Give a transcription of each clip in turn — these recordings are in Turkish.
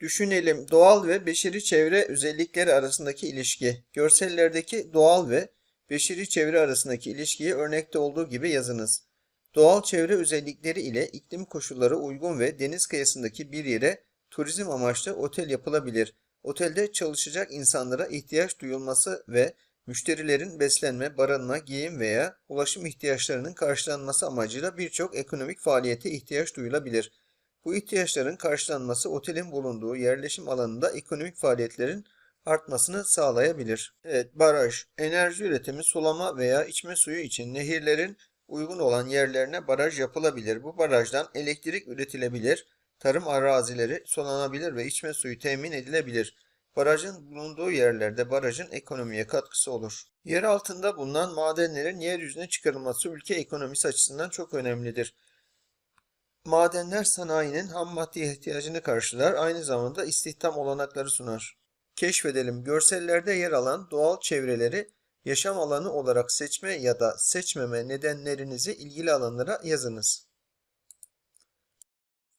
Düşünelim doğal ve beşeri çevre özellikleri arasındaki ilişki. Görsellerdeki doğal ve beşeri çevre arasındaki ilişkiyi örnekte olduğu gibi yazınız. Doğal çevre özellikleri ile iklim koşulları uygun ve deniz kıyısındaki bir yere turizm amaçlı otel yapılabilir. Otelde çalışacak insanlara ihtiyaç duyulması ve müşterilerin beslenme, barınma, giyim veya ulaşım ihtiyaçlarının karşılanması amacıyla birçok ekonomik faaliyete ihtiyaç duyulabilir. Bu ihtiyaçların karşılanması otelin bulunduğu yerleşim alanında ekonomik faaliyetlerin artmasını sağlayabilir. Evet, baraj, enerji üretimi, sulama veya içme suyu için nehirlerin uygun olan yerlerine baraj yapılabilir. Bu barajdan elektrik üretilebilir, tarım arazileri sulanabilir ve içme suyu temin edilebilir. Barajın bulunduğu yerlerde barajın ekonomiye katkısı olur. Yer altında bulunan madenlerin yeryüzüne çıkarılması ülke ekonomisi açısından çok önemlidir. Madenler sanayinin ham madde ihtiyacını karşılar, aynı zamanda istihdam olanakları sunar. Keşfedelim. Görsellerde yer alan doğal çevreleri yaşam alanı olarak seçme ya da seçmeme nedenlerinizi ilgili alanlara yazınız.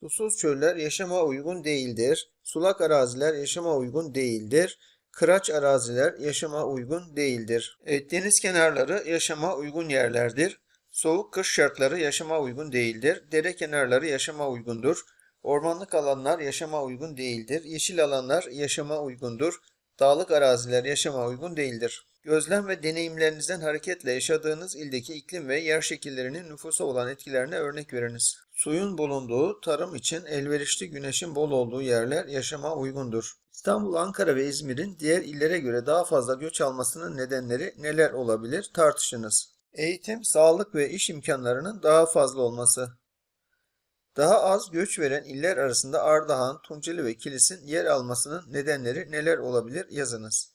Susuz çöller yaşama uygun değildir. Sulak araziler yaşama uygun değildir. Kıraç araziler yaşama uygun değildir. Evet, deniz kenarları yaşama uygun yerlerdir. Soğuk kış şartları yaşama uygun değildir. Dere kenarları yaşama uygundur. Ormanlık alanlar yaşama uygun değildir. Yeşil alanlar yaşama uygundur. Dağlık araziler yaşama uygun değildir. Gözlem ve deneyimlerinizden hareketle yaşadığınız ildeki iklim ve yer şekillerinin nüfusa olan etkilerine örnek veriniz. Suyun bulunduğu, tarım için elverişli güneşin bol olduğu yerler yaşama uygundur. İstanbul, Ankara ve İzmir'in diğer illere göre daha fazla göç almasının nedenleri neler olabilir tartışınız. Eğitim, sağlık ve iş imkanlarının daha fazla olması. Daha az göç veren iller arasında Ardahan, Tunceli ve Kilis'in yer almasının nedenleri neler olabilir yazınız.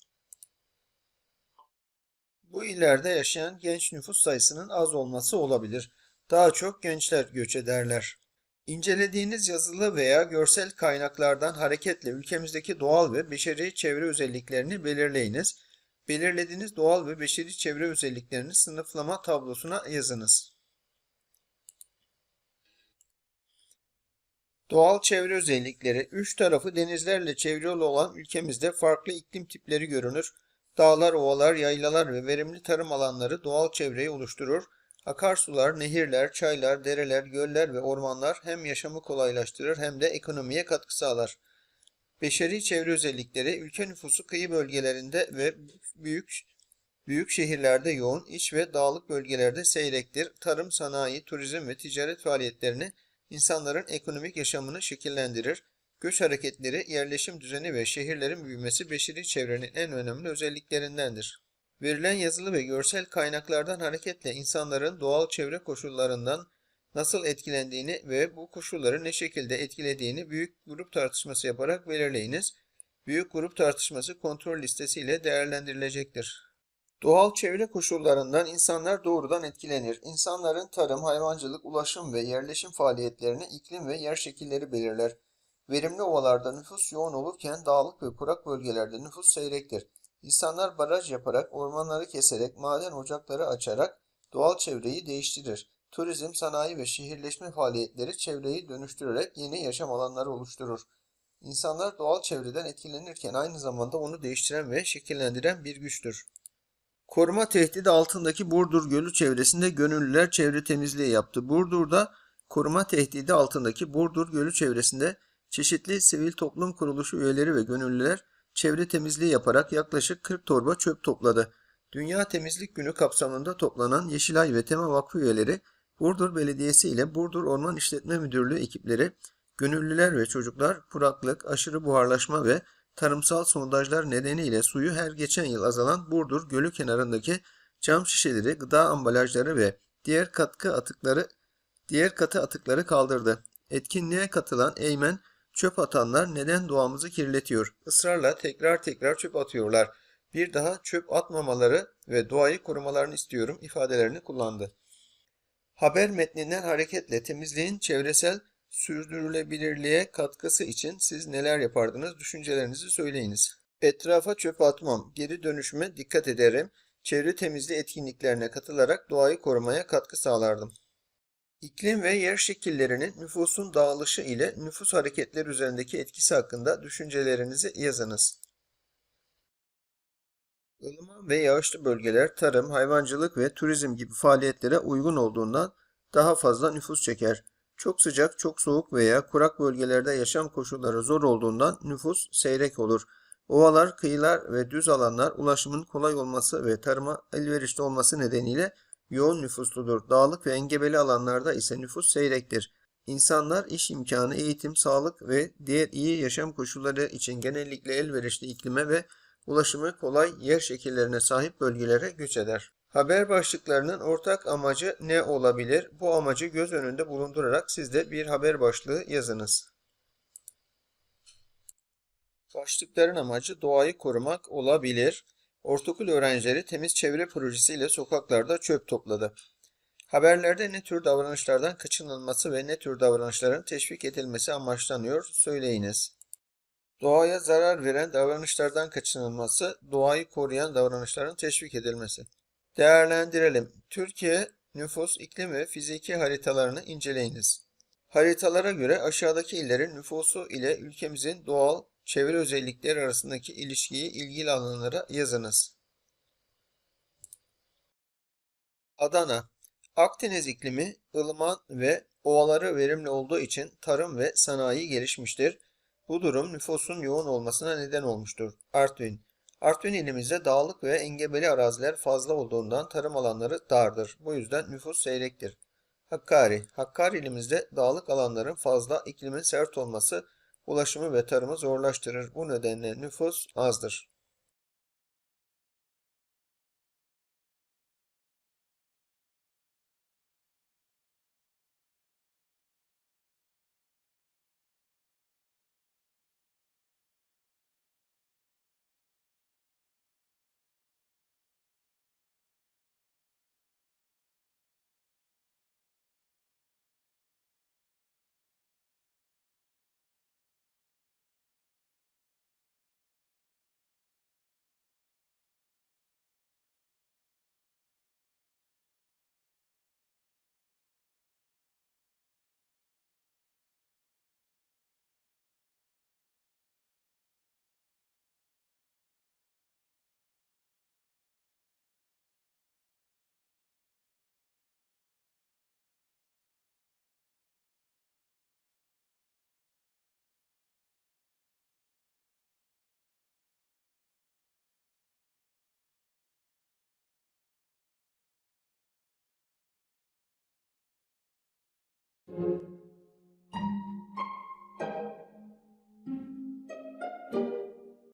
Bu illerde yaşayan genç nüfus sayısının az olması olabilir. Daha çok gençler göç ederler. İncelediğiniz yazılı veya görsel kaynaklardan hareketle ülkemizdeki doğal ve beşeri çevre özelliklerini belirleyiniz. Belirlediğiniz doğal ve beşeri çevre özelliklerini sınıflama tablosuna yazınız. Doğal çevre özellikleri, üç tarafı denizlerle çevrili olan ülkemizde farklı iklim tipleri görünür. Dağlar, ovalar, yaylalar ve verimli tarım alanları doğal çevreyi oluşturur. Akarsular, nehirler, çaylar, dereler, göller ve ormanlar hem yaşamı kolaylaştırır hem de ekonomiye katkı sağlar. Beşeri çevre özellikleri ülke nüfusu kıyı bölgelerinde ve büyük büyük şehirlerde yoğun, iç ve dağlık bölgelerde seyrektir. Tarım, sanayi, turizm ve ticaret faaliyetlerini insanların ekonomik yaşamını şekillendirir. Göç hareketleri, yerleşim düzeni ve şehirlerin büyümesi beşeri çevrenin en önemli özelliklerindendir. Verilen yazılı ve görsel kaynaklardan hareketle insanların doğal çevre koşullarından nasıl etkilendiğini ve bu koşulları ne şekilde etkilediğini büyük grup tartışması yaparak belirleyiniz. Büyük grup tartışması kontrol listesi ile değerlendirilecektir. Doğal çevre koşullarından insanlar doğrudan etkilenir. İnsanların tarım, hayvancılık, ulaşım ve yerleşim faaliyetlerini iklim ve yer şekilleri belirler. Verimli ovalarda nüfus yoğun olurken dağlık ve kurak bölgelerde nüfus seyrektir. İnsanlar baraj yaparak, ormanları keserek, maden ocakları açarak doğal çevreyi değiştirir. Turizm, sanayi ve şehirleşme faaliyetleri çevreyi dönüştürerek yeni yaşam alanları oluşturur. İnsanlar doğal çevreden etkilenirken aynı zamanda onu değiştiren ve şekillendiren bir güçtür. Koruma tehdidi altındaki Burdur Gölü çevresinde gönüllüler çevre temizliği yaptı. Burdur'da koruma tehdidi altındaki Burdur Gölü çevresinde çeşitli sivil toplum kuruluşu üyeleri ve gönüllüler çevre temizliği yaparak yaklaşık 40 torba çöp topladı. Dünya Temizlik Günü kapsamında toplanan Yeşilay ve Tema Vakfı üyeleri Burdur Belediyesi ile Burdur Orman İşletme Müdürlüğü ekipleri, gönüllüler ve çocuklar kuraklık, aşırı buharlaşma ve tarımsal sondajlar nedeniyle suyu her geçen yıl azalan Burdur Gölü kenarındaki cam şişeleri, gıda ambalajları ve diğer katkı atıkları diğer katı atıkları kaldırdı. Etkinliğe katılan Eymen çöp atanlar neden doğamızı kirletiyor? Israrla tekrar tekrar çöp atıyorlar. Bir daha çöp atmamaları ve doğayı korumalarını istiyorum ifadelerini kullandı. Haber metninden hareketle temizliğin çevresel sürdürülebilirliğe katkısı için siz neler yapardınız? Düşüncelerinizi söyleyiniz. Etrafa çöp atmam, geri dönüşüme dikkat ederim, çevre temizliği etkinliklerine katılarak doğayı korumaya katkı sağlardım. İklim ve yer şekillerinin nüfusun dağılışı ile nüfus hareketleri üzerindeki etkisi hakkında düşüncelerinizi yazınız. Ilıman ve yağışlı bölgeler tarım, hayvancılık ve turizm gibi faaliyetlere uygun olduğundan daha fazla nüfus çeker. Çok sıcak, çok soğuk veya kurak bölgelerde yaşam koşulları zor olduğundan nüfus seyrek olur. Ovalar, kıyılar ve düz alanlar ulaşımın kolay olması ve tarıma elverişli olması nedeniyle yoğun nüfusludur. Dağlık ve engebeli alanlarda ise nüfus seyrektir. İnsanlar iş imkanı, eğitim, sağlık ve diğer iyi yaşam koşulları için genellikle elverişli iklime ve ulaşımı kolay yer şekillerine sahip bölgelere göç eder. Haber başlıklarının ortak amacı ne olabilir? Bu amacı göz önünde bulundurarak siz de bir haber başlığı yazınız. Başlıkların amacı doğayı korumak olabilir. Ortaokul öğrencileri temiz çevre projesiyle sokaklarda çöp topladı. Haberlerde ne tür davranışlardan kaçınılması ve ne tür davranışların teşvik edilmesi amaçlanıyor söyleyiniz. Doğaya zarar veren davranışlardan kaçınılması, doğayı koruyan davranışların teşvik edilmesi. Değerlendirelim. Türkiye nüfus, iklim ve fiziki haritalarını inceleyiniz. Haritalara göre aşağıdaki illerin nüfusu ile ülkemizin doğal çevre özellikleri arasındaki ilişkiyi ilgili alanlara yazınız. Adana Akdeniz iklimi ılıman ve ovaları verimli olduğu için tarım ve sanayi gelişmiştir. Bu durum nüfusun yoğun olmasına neden olmuştur. Artvin Artvin ilimizde dağlık ve engebeli araziler fazla olduğundan tarım alanları dardır. Bu yüzden nüfus seyrektir. Hakkari Hakkari ilimizde dağlık alanların fazla, iklimin sert olması ulaşımı ve tarımı zorlaştırır. Bu nedenle nüfus azdır.